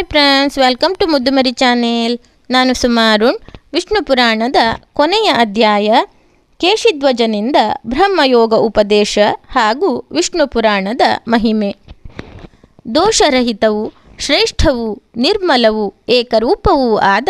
Hi friends, welcome to Muddumari channel. ನಾನು ಸುಮಾರುಣ್ ವಿಷ್ಣು ಪುರಾಣದ ಕೊನೆಯ ಅಧ್ಯಾಯ, ಕೇಶಿಧ್ವಜನಿಂದ ಬ್ರಹ್ಮಯೋಗ ಉಪದೇಶ ಹಾಗೂ ವಿಷ್ಣು ಪುರಾಣದ ಮಹಿಮೆ. ದೋಷರಹಿತವು, ಶ್ರೇಷ್ಠವೂ, ನಿರ್ಮಲವೂ, ಏಕರೂಪವೂ ಆದ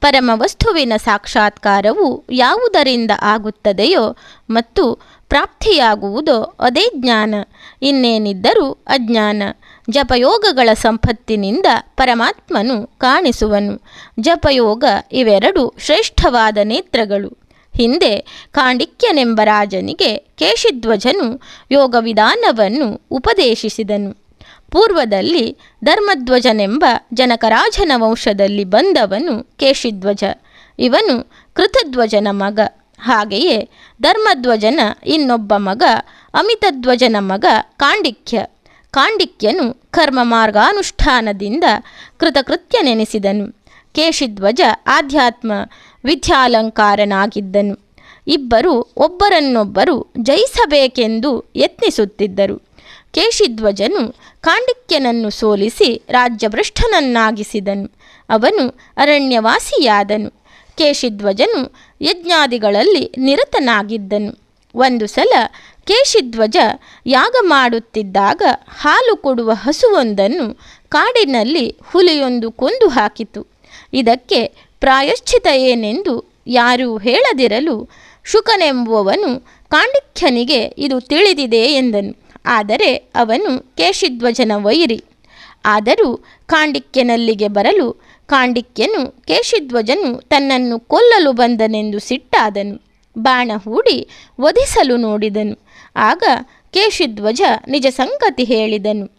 ಪರಮ ವಸ್ತುವಿನ ಸಾಕ್ಷಾತ್ಕಾರವು ಯಾವುದರಿಂದ ಆಗುತ್ತದೆಯೋ ಮತ್ತು ಪ್ರಾಪ್ತಿಯಾಗುವುದೋ ಅದೇ ಜ್ಞಾನ. ಇನ್ನೇನಿದ್ದರೂ ಅಜ್ಞಾನ. ಜಪಯೋಗಗಳ ಸಂಪತ್ತಿನಿಂದ ಪರಮಾತ್ಮನು ಕಾಣಿಸುವನು. ಜಪಯೋಗ ಇವೆರಡು ಶ್ರೇಷ್ಠವಾದ ನೇತ್ರಗಳು. ಹಿಂದೆ ಕಾಂಡಿಕ್ಯನೆಂಬ ರಾಜನಿಗೆ ಕೇಶಿಧ್ವಜನು ಯೋಗ ವಿಧಾನವನ್ನು ಉಪದೇಶಿಸಿದನು. ಪೂರ್ವದಲ್ಲಿ ಧರ್ಮಧ್ವಜನೆಂಬ ಜನಕರಾಜನ ವಂಶದಲ್ಲಿ ಬಂದವನು ಕೇಶಿಧ್ವಜ. ಇವನು ಕೃತಧ್ವಜನ ಮಗ. ಹಾಗೆಯೇ ಧರ್ಮಧ್ವಜನ ಇನ್ನೊಬ್ಬ ಮಗ, ಅಮಿತಧ್ವಜನ ಮಗ ಕಾಂಡಿಕ್ಯ. ಕಾಂಡಿಕ್ಯನು ಕರ್ಮ ಮಾರ್ಗಾನುಷ್ಠಾನದಿಂದ ಕೃತಕೃತ್ಯನೆನಿಸಿದನು. ಕೇಶಿಧ್ವಜ ಆಧ್ಯಾತ್ಮ ವಿದ್ಯಾಲಂಕಾರನಾಗಿದ್ದನು. ಇಬ್ಬರು ಒಬ್ಬರನ್ನೊಬ್ಬರು ಜಯಿಸಬೇಕೆಂದು ಯತ್ನಿಸುತ್ತಿದ್ದರು. ಕೇಶಿಧ್ವಜನು ಕಾಂಡಿಕ್ಯನನ್ನು ಸೋಲಿಸಿ ರಾಜ್ಯಭ್ರಷ್ಟನನ್ನಾಗಿಸಿದನು. ಅವನು ಅರಣ್ಯವಾಸಿಯಾದನು. ಕೇಶಿಧ್ವಜನು ಯಜ್ಞಾದಿಗಳಲ್ಲಿ ನಿರತನಾಗಿದ್ದನು. ಒಂದು ಸಲ ಕೇಶಿಧ್ವಜ ಯಾಗ ಮಾಡುತ್ತಿದ್ದಾಗ ಹಾಲು ಕೊಡುವ ಹಸುವೊಂದನ್ನು ಕಾಡಿನಲ್ಲಿ ಹುಲಿಯೊಂದು ಕೊಂದು ಹಾಕಿತು. ಇದಕ್ಕೆ ಪ್ರಾಯಶ್ಚಿತ ಏನೆಂದು ಯಾರೂ ಹೇಳದಿರಲು ಶುಕನೆಂಬುವವನು ಕಾಂಡಿಕ್ಯನಿಗೆ ಇದು ತಿಳಿದಿದೆ ಎಂದನು. ಆದರೆ ಅವನು ಕೇಶಿಧ್ವಜನ ವೈರಿ. ಆದರೂ ಕಾಂಡಿಕ್ಯನಲ್ಲಿಗೆ ಬರಲು ಕಾಂಡಿಕ್ಯನು ಕೇಶಿಧ್ವಜನು ತನ್ನನ್ನು ಕೊಲ್ಲಲು ಬಂದನೆಂದು ಸಿಟ್ಟಾದನು. ಬಾಣ ಹೂಡಿ ವಧಿಸಲು ನೋಡಿದನು. ಆಗ ಕೇಶಿಧ್ವಜ ನಿಜ ಸಂಗತಿ ಹೇಳಿದನು.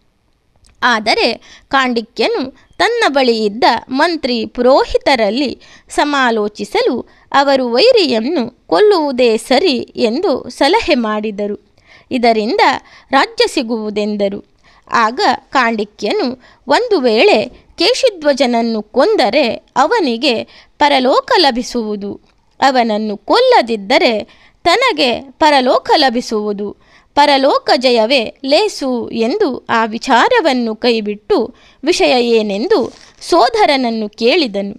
ಆದರೆ ಕಾಂಡಿಕ್ಯನು ತನ್ನ ಬಳಿ ಇದ್ದ ಮಂತ್ರಿ ಪುರೋಹಿತರಲ್ಲಿ ಸಮಾಲೋಚಿಸಲು ಅವರು ವೈರಿಯನ್ನು ಕೊಲ್ಲುವುದೇ ಸರಿ ಎಂದು ಸಲಹೆ ಮಾಡಿದರು. ಇದರಿಂದ ರಾಜ್ಯ ಸಿಗುವುದೆಂದರು. ಆಗ ಕಾಂಡಿಕ್ಯನು ಒಂದು ವೇಳೆ ಕೇಶಿಧ್ವಜನನ್ನು ಕೊಂದರೆ ಅವನಿಗೆ ಪರಲೋಕ ಲಭಿಸುವುದು. ಅವನನ್ನು ಕೊಲ್ಲದಿದ್ದರೆ ತನಗೆ ಪರಲೋಕ ಲಭಿಸುವುದು. ಪರಲೋಕ ಜಯವೇ ಲೇಸು ಎಂದು ಆ ವಿಚಾರವನ್ನು ಕೈಬಿಟ್ಟು ವಿಷಯ ಏನೆಂದು ಸೋದರನನ್ನು ಕೇಳಿದನು.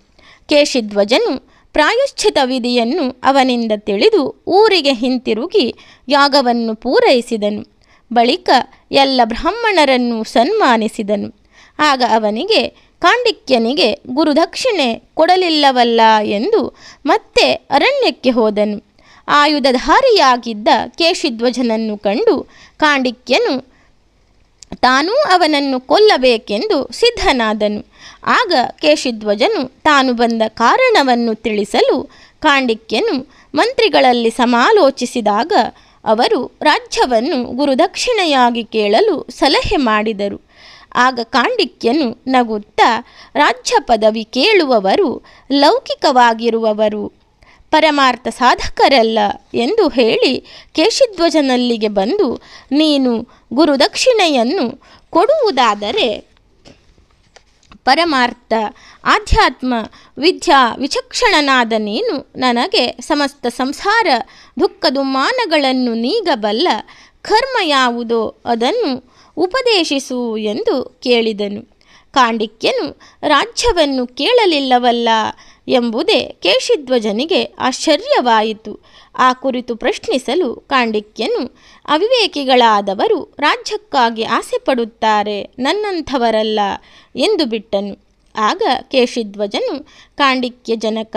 ಕೇಶಿಧ್ವಜನು ಪ್ರಾಯಶ್ಚಿತ ವಿಧಿಯನ್ನು ಅವನಿಂದ ತಿಳಿದು ಊರಿಗೆ ಹಿಂತಿರುಗಿ ಯಾಗವನ್ನು ಪೂರೈಸಿದನು. ಬಳಿಕ ಎಲ್ಲ ಬ್ರಾಹ್ಮಣರನ್ನು ಸನ್ಮಾನಿಸಿದನು. ಆಗ ಅವನಿಗೆ, ಕಾಂಡಿಕ್ಯನಿಗೆ ಗುರುದಕ್ಷಿಣೆ ಕೊಡಲಿಲ್ಲವಲ್ಲ ಎಂದು ಮತ್ತೆ ಅರಣ್ಯಕ್ಕೆ ಹೋದನು. ಆಯುಧಧಾರಿಯಾಗಿದ್ದ ಕೇಶಿಧ್ವಜನನ್ನು ಕಂಡು ಕಾಂಡಿಕ್ಯನು ತಾನೂ ಅವನನ್ನು ಕೊಲ್ಲಬೇಕೆಂದು ಸಿದ್ಧನಾದನು. ಆಗ ಕೇಶಿಧ್ವಜನು ತಾನು ಬಂದ ಕಾರಣವನ್ನು ತಿಳಿಸಲು ಕಾಂಡಿಕ್ಯನು ಮಂತ್ರಿಗಳಲ್ಲಿ ಸಮಾಲೋಚಿಸಿದಾಗ ಅವರು ರಾಜ್ಯವನ್ನು ಗುರುದಕ್ಷಿಣೆಯಾಗಿ ಕೇಳಲು ಸಲಹೆ ಮಾಡಿದರು. ಆಗ ಕಾಂಡಿಕ್ಯನು ನಗುತ್ತಾ ರಾಜ್ಯ ಪದವಿ ಕೇಳುವವರು ಲೌಕಿಕವಾಗಿರುವವರು ಪರಮಾರ್ಥ ಸಾಧಕರಲ್ಲ ಎಂದು ಹೇಳಿ ಕೇಶಿಧ್ವಜನಲ್ಲಿಗೆ ಬಂದು, ನೀನು ಗುರುದಕ್ಷಿಣೆಯನ್ನು ಕೊಡುವುದಾದರೆ ಪರಮಾರ್ಥ, ಆಧ್ಯಾತ್ಮ, ವಿದ್ಯಾ ವಿಚಕ್ಷಣನಾದ ನೀನು ನನಗೆ ಸಮಸ್ತ ಸಂಸಾರ ದುಃಖ ದುಮ್ಮಾನಗಳನ್ನು ನೀಗಬಲ್ಲ ಕರ್ಮ ಯಾವುದೋ ಅದನ್ನು ಉಪದೇಶಿಸು ಎಂದು ಕೇಳಿದನು. ಕಾಂಡಿಕ್ಯನು, ರಾಜ್ಯವನ್ನು ಕೇಳಲಿಲ್ಲವಲ್ಲ ಎಂಬುದೇ ಕೇಶಿಧ್ವಜನಿಗೆ ಆಶ್ಚರ್ಯವಾಯಿತು. ಆ ಕುರಿತು ಪ್ರಶ್ನಿಸಲು ಕಾಂಡಿಕ್ಯನು, ಅವಿವೇಕಿಗಳಾದವರು ರಾಜ್ಯಕ್ಕಾಗಿ ಆಸೆ ಪಡುತ್ತಾರೆ ನನ್ನಂಥವರಲ್ಲ ಎಂದು ಬಿಟ್ಟನು. ಆಗ ಕೇಶಿಧ್ವಜನು, ಕಾಂಡಿಕ್ಯ ಜನಕ,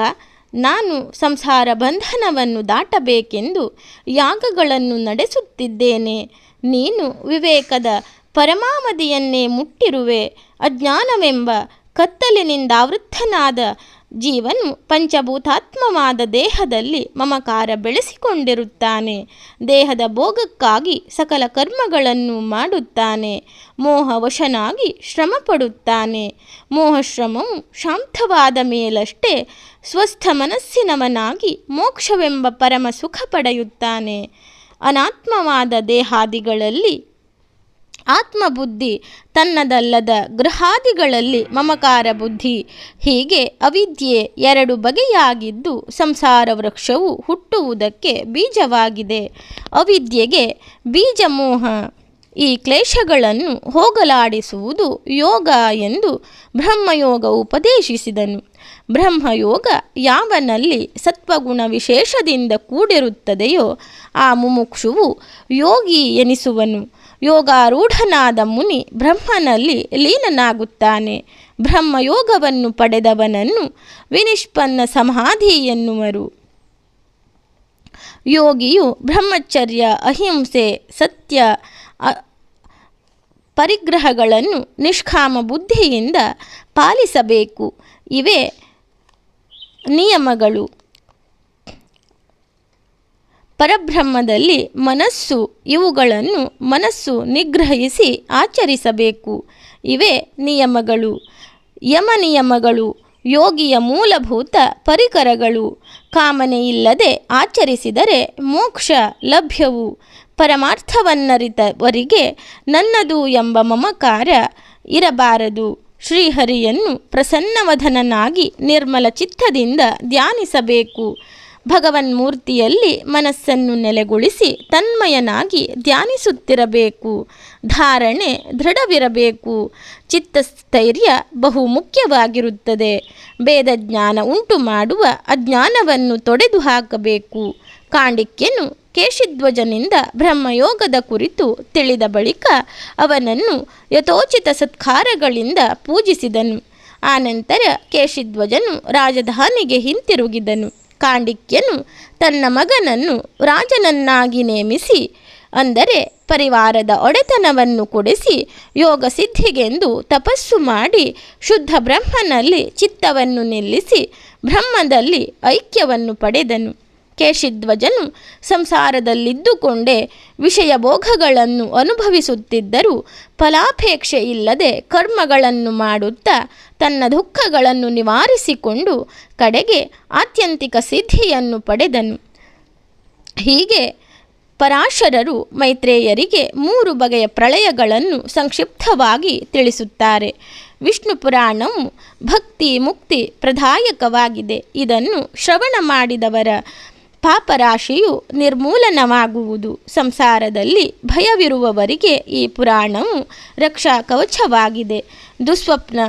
ನಾನು ಸಂಸಾರ ಬಂಧನವನ್ನು ದಾಟಬೇಕೆಂದು ಯಾಗಗಳನ್ನು ನಡೆಸುತ್ತಿದ್ದೇನೆ. ನೀನು ವಿವೇಕದ ಪರಮಾವಧಿಯನ್ನೇ ಮುಟ್ಟಿರುವೆ, ಅಜ್ಞಾನವೆಂಬ ಕತ್ತಲಿನಿಂದಾವೃತ್ತನಾದ ಜೀವನು ಪಂಚಭೂತಾತ್ಮವಾದ ದೇಹದಲ್ಲಿ ಮಮಕಾರ ಬೆಳೆಸಿಕೊಂಡಿರುತ್ತಾನೆ. ದೇಹದ ಭೋಗಕ್ಕಾಗಿ ಸಕಲ ಕರ್ಮಗಳನ್ನು ಮಾಡುತ್ತಾನೆ. ಮೋಹವಶನಾಗಿ ಶ್ರಮ ಪಡುತ್ತಾನೆ ಮೋಹಶ್ರಮವು ಶಾಂತವಾದ ಮೇಲಷ್ಟೇ ಸ್ವಸ್ಥ ಮನಸ್ಸಿನವನಾಗಿ ಮೋಕ್ಷವೆಂಬ ಪರಮ ಸುಖ ಪಡೆಯುತ್ತಾನೆ. ಅನಾತ್ಮವಾದ ದೇಹಾದಿಗಳಲ್ಲಿ ಆತ್ಮಬುದ್ಧಿ ತನ್ನದಲ್ಲದ ಗೃಹಾದಿಗಳಲ್ಲಿ ಮಮಕಾರ ಬುದ್ಧಿ. ಹೀಗೆ ಅವಿದ್ಯೆ ಎರಡು ಬಗೆಯಾಗಿದ್ದು ಸಂಸಾರ ವೃಕ್ಷವು ಹುಟ್ಟುವುದಕ್ಕೆ ಬೀಜವಾಗಿದೆ. ಅವಿದ್ಯೆಗೆ ಬೀಜಮೋಹ. ಈ ಕ್ಲೇಶಗಳನ್ನು ಹೋಗಲಾಡಿಸುವುದು ಯೋಗ ಎಂದು ಬ್ರಹ್ಮಯೋಗ ಉಪದೇಶಿಸಿದನು. ಬ್ರಹ್ಮಯೋಗ ಯಾವನಲ್ಲಿ ಸತ್ವಗುಣ ವಿಶೇಷದಿಂದ ಕೂಡಿರುತ್ತದೆಯೋ ಆ ಮುಮುಕ್ಷುವು ಯೋಗಿ ಎನಿಸುವನು. ಯೋಗಾರೂಢನಾದ ಮುನಿ ಬ್ರಹ್ಮನಲ್ಲಿ ಲೀನನಾಗುತ್ತಾನೆ. ಬ್ರಹ್ಮಯೋಗವನ್ನು ಪಡೆದವನನ್ನು ವಿನಿಷ್ಪನ್ನ ಸಮಾಧಿ ಎನ್ನುವರು. ಯೋಗಿಯು ಬ್ರಹ್ಮಚರ್ಯ, ಅಹಿಂಸೆ, ಸತ್ಯ ಪರಿಗ್ರಹಗಳನ್ನು ನಿಷ್ಕಾಮ ಬುದ್ಧಿಯಿಂದ ಪಾಲಿಸಬೇಕು. ಇವೇ ನಿಯಮಗಳು. ಪರಬ್ರಹ್ಮದಲ್ಲಿ ಮನಸ್ಸು, ಇವುಗಳನ್ನು ಮನಸ್ಸು ನಿಗ್ರಹಿಸಿ ಆಚರಿಸಬೇಕು. ಇವೇ ನಿಯಮಗಳು. ಯಮ ನಿಯಮಗಳು ಯೋಗಿಯ ಮೂಲಭೂತ ಪರಿಕರಗಳು. ಕಾಮನೆಯಿಲ್ಲದೆ ಆಚರಿಸಿದರೆ ಮೋಕ್ಷ ಲಭ್ಯವು. ಪರಮಾರ್ಥವನ್ನರಿತವರಿಗೆ ನನ್ನದು ಎಂಬ ಮಮಕಾರ ಇರಬಾರದು. ಶ್ರೀಹರಿಯನ್ನು ಪ್ರಸನ್ನವಧನನಾಗಿ ನಿರ್ಮಲ ಚಿತ್ತದಿಂದ ಧ್ಯಾನಿಸಬೇಕು. ಭಗವನ್ಮೂರ್ತಿಯಲ್ಲಿ ಮನಸ್ಸನ್ನು ನೆಲೆಗೊಳಿಸಿ ತನ್ಮಯನಾಗಿ ಧ್ಯಾನಿಸುತ್ತಿರಬೇಕು. ಧಾರಣೆ ದೃಢವಿರಬೇಕು. ಚಿತ್ತಸ್ಥೈರ್ಯ ಬಹು ಮುಖ್ಯವಾಗಿರುತ್ತದೆ ಭೇದಜ್ಞಾನ ಉಂಟು ಮಾಡುವ ಅಜ್ಞಾನವನ್ನು ತೊಡೆದು ಹಾಕಬೇಕು ಕಾಂಡಿಕ್ಯನು ಕೇಶಿಧ್ವಜನಿಂದ ಬ್ರಹ್ಮಯೋಗದ ಕುರಿತು ತಿಳಿದ ಬಳಿಕ ಅವನನ್ನು ಯಥೋಚಿತ ಸತ್ಕಾರಗಳಿಂದ ಪೂಜಿಸಿದನು. ಆನಂತರ ಕೇಶಿಧ್ವಜನು ರಾಜಧಾನಿಗೆ ಹಿಂತಿರುಗಿದನು. ಕಾಂಡಿಕ್ಯನು ತನ್ನ ಮಗನನ್ನು ರಾಜನನ್ನಾಗಿ ನೇಮಿಸಿ, ಅಂದರೆ ಪರಿವಾರದ ಒಡೆತನವನ್ನು ಕೊಡಿಸಿ ಯೋಗ ಸಿದ್ಧಿಗೆಂದು ತಪಸ್ಸು ಮಾಡಿ ಶುದ್ಧ ಬ್ರಹ್ಮನಲ್ಲಿ ಚಿತ್ತವನ್ನು ನಿಲ್ಲಿಸಿ ಬ್ರಹ್ಮದಲ್ಲಿ ಐಕ್ಯವನ್ನು ಪಡೆದನು. ಕೇಶಿಧ್ವಜನು ಸಂಸಾರದಲ್ಲಿದ್ದುಕೊಂಡೇ ವಿಷಯ ಭೋಗಗಳನ್ನು ಅನುಭವಿಸುತ್ತಿದ್ದರೂ ಫಲಾಪೇಕ್ಷೆ ಇಲ್ಲದೆ ಕರ್ಮಗಳನ್ನು ಮಾಡುತ್ತಾ ತನ್ನ ದುಃಖಗಳನ್ನು ನಿವಾರಿಸಿಕೊಂಡು ಕಡೆಗೆ ಆತ್ಯಂತಿಕ ಸಿದ್ಧಿಯನ್ನು ಪಡೆದನು. ಹೀಗೆ ಪರಾಶರರು ಮೈತ್ರೇಯರಿಗೆ ಮೂರು ಬಗೆಯ ಪ್ರಳಯಗಳನ್ನು ಸಂಕ್ಷಿಪ್ತವಾಗಿ ತಿಳಿಸುತ್ತಾರೆ. ವಿಷ್ಣು ಪುರಾಣವು ಭಕ್ತಿ ಮುಕ್ತಿ ಪ್ರದಾಯಕವಾಗಿದೆ. ಇದನ್ನು ಶ್ರವಣ ಮಾಡಿದವರ ಪಾಪರಾಶಿಯು ನಿರ್ಮೂಲನವಾಗುವುದು. ಸಂಸಾರದಲ್ಲಿ ಭಯವಿರುವವರಿಗೆ ಈ ಪುರಾಣವು ರಕ್ಷಾ ಕವಚವಾಗಿದೆ. ದುಸ್ವಪ್ನ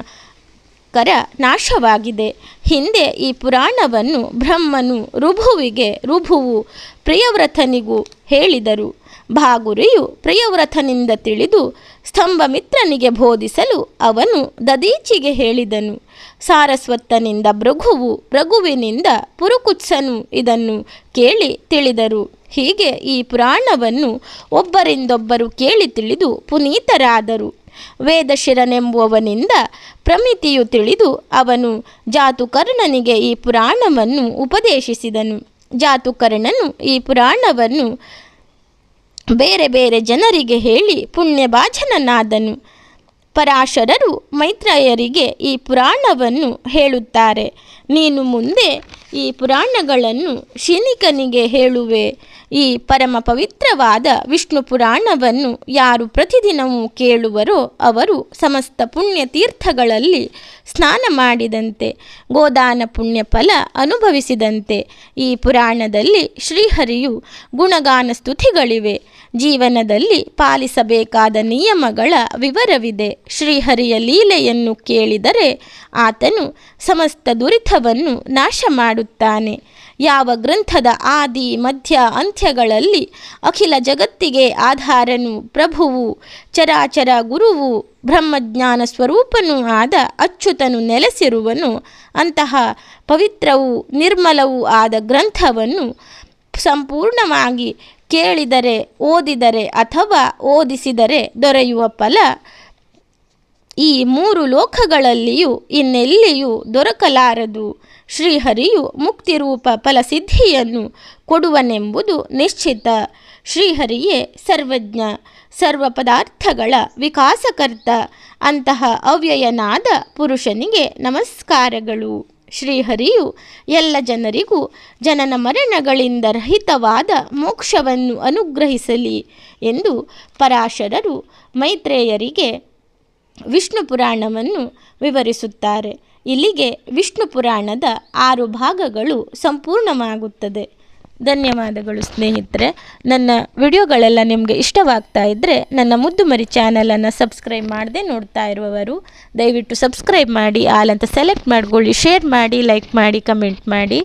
ಕರ ನಾಶವಾಗಿದೆ. ಹಿಂದೆ ಈ ಪುರಾಣವನ್ನು ಬ್ರಹ್ಮನು ರುಭುವಿಗೆ ರುಭುವು ಪ್ರಿಯವ್ರತನಿಗೂ ಹೇಳಿದರು. ಭಾಗುರಿಯು ಪ್ರಿಯವ್ರತನಿಂದ ತಿಳಿದು ಸ್ತಂಭಮಿತ್ರನಿಗೆ ಬೋಧಿಸಲು ಅವನು ದದೀಚಿಗೆ ಹೇಳಿದನು. ಸಾರಸ್ವತ್ತನಿಂದ ಭೃಗುವು ಭೃಗುವಿನಿಂದ ಪುರುಕುತ್ಸನು ಇದನ್ನು ಕೇಳಿ ತಿಳಿದರು. ಹೀಗೆ ಈ ಪುರಾಣವನ್ನು ಒಬ್ಬರಿಂದೊಬ್ಬರು ಕೇಳಿ ತಿಳಿದು ಪುನೀತರಾದರು. ವೇದಶಿರನೆಂಬುವವನಿಂದ ಪ್ರಮಿತಿಯು ತಿಳಿದು ಅವನು ಜಾತುಕರ್ಣನಿಗೆ ಈ ಪುರಾಣವನ್ನು ಉಪದೇಶಿಸಿದನು. ಜಾತುಕರ್ಣನು ಈ ಪುರಾಣವನ್ನು ಬೇರೆ ಬೇರೆ ಜನರಿಗೆ ಹೇಳಿ ಪುಣ್ಯಭಾಜನನಾದನು. ಪರಾಶರರು ಮೈತ್ರೇಯರಿಗೆ ಈ ಪುರಾಣವನ್ನು ಹೇಳುತ್ತಾರೆ. ನೀನು ಮುಂದೆ ಈ ಪುರಾಣಗಳನ್ನು ಶಿನಿಕನಿಗೆ ಹೇಳುವೆ. ಈ ಪರಮ ಪವಿತ್ರವಾದ ವಿಷ್ಣು ಪುರಾಣವನ್ನು ಯಾರು ಪ್ರತಿದಿನವೂ ಕೇಳುವರೋ ಅವರು ಸಮಸ್ತ ಪುಣ್ಯ ತೀರ್ಥಗಳಲ್ಲಿ ಸ್ನಾನ ಮಾಡಿದಂತೆ, ಗೋದಾನ ಪುಣ್ಯ ಫಲ ಅನುಭವಿಸಿದಂತೆ ಈ ಪುರಾಣದಲ್ಲಿ ಶ್ರೀಹರಿಯು ಗುಣಗಾನ ಸ್ತುತಿಗಳಿವೆ. ಜೀವನದಲ್ಲಿ ಪಾಲಿಸಬೇಕಾದ ನಿಯಮಗಳ ವಿವರವಿದೆ. ಶ್ರೀಹರಿಯ ಲೀಲೆಯನ್ನು ಕೇಳಿದರೆ ಆತನು ಸಮಸ್ತ ದುರಿತವನ್ನು ನಾಶ ಮಾಡುತ್ತಾನೆ ಯಾವ ಗ್ರಂಥದ ಆದಿ, ಮಧ್ಯ ಅಂತ್ಯಗಳಲ್ಲಿ ಅಖಿಲ ಜಗತ್ತಿಗೆ ಆಧಾರನು ಪ್ರಭುವು, ಚರಾಚರ ಗುರುವು, ಬ್ರಹ್ಮಜ್ಞಾನ ಸ್ವರೂಪನೂ ಆದ ಅಚ್ಯುತನು ನೆಲೆಸಿರುವನು, ಅಂತಹ ಪವಿತ್ರವೂ ನಿರ್ಮಲವೂ ಆದ ಗ್ರಂಥವನ್ನು ಸಂಪೂರ್ಣವಾಗಿ ಕೇಳಿದರೆ, ಓದಿದರೆ ಅಥವಾ ಓದಿಸಿದರೆ ದೊರೆಯುವ ಫಲ ಈ ಮೂರು ಲೋಕಗಳಲ್ಲಿಯೂ ಇನ್ನೆಲ್ಲಿಯೂ ದೊರಕಲಾರದು. ಶ್ರೀಹರಿಯು ಮುಕ್ತಿರೂಪ ಫಲಸಿದ್ಧಿಯನ್ನು ಕೊಡುವನೆಂಬುದು ನಿಶ್ಚಿತ. ಶ್ರೀಹರಿಯೇ ಸರ್ವಜ್ಞ ಸರ್ವ ಪದಾರ್ಥಗಳ ವಿಕಾಸಕರ್ತ, ಅಂತಹ ಅವ್ಯಯನಾದ ಪುರುಷನಿಗೆ ನಮಸ್ಕಾರಗಳು. ಶ್ರೀಹರಿಯು ಎಲ್ಲ ಜನರಿಗೂ ಜನನ ಮರಣಗಳಿಂದ ರಹಿತವಾದ ಮೋಕ್ಷವನ್ನು ಅನುಗ್ರಹಿಸಲಿ ಎಂದು ಪರಾಶರರು ಮೈತ್ರೇಯರಿಗೆ ವಿಷ್ಣು ಪುರಾಣವನ್ನು ವಿವರಿಸುತ್ತಾರೆ. ಇಲ್ಲಿಗೆ ವಿಷ್ಣು ಪುರಾಣದ ಆರು ಭಾಗಗಳು ಸಂಪೂರ್ಣವಾಗುತ್ತದೆ. ಧನ್ಯವಾದಗಳು ಸ್ನೇಹಿತರೆ. ನನ್ನ ವಿಡಿಯೋಗಳೆಲ್ಲ ನಿಮಗೆ ಇಷ್ಟವಾಗ್ತಾ ಇದ್ದರೆ ನನ್ನ ಮುದ್ದು ಮರಿ ಚಾನಲನ್ನು ಸಬ್ಸ್ಕ್ರೈಬ್ ಮಾಡದೆ ನೋಡ್ತಾ ಇರುವವರು, ದಯವಿಟ್ಟು ಸಬ್ಸ್ಕ್ರೈಬ್ ಮಾಡಿ, ಆಲ್ ಅಂತ ಸೆಲೆಕ್ಟ್ ಮಾಡ್ಕೊಳ್ಳಿ, ಶೇರ್ ಮಾಡಿ, ಲೈಕ್ ಮಾಡಿ, ಕಮೆಂಟ್ ಮಾಡಿ.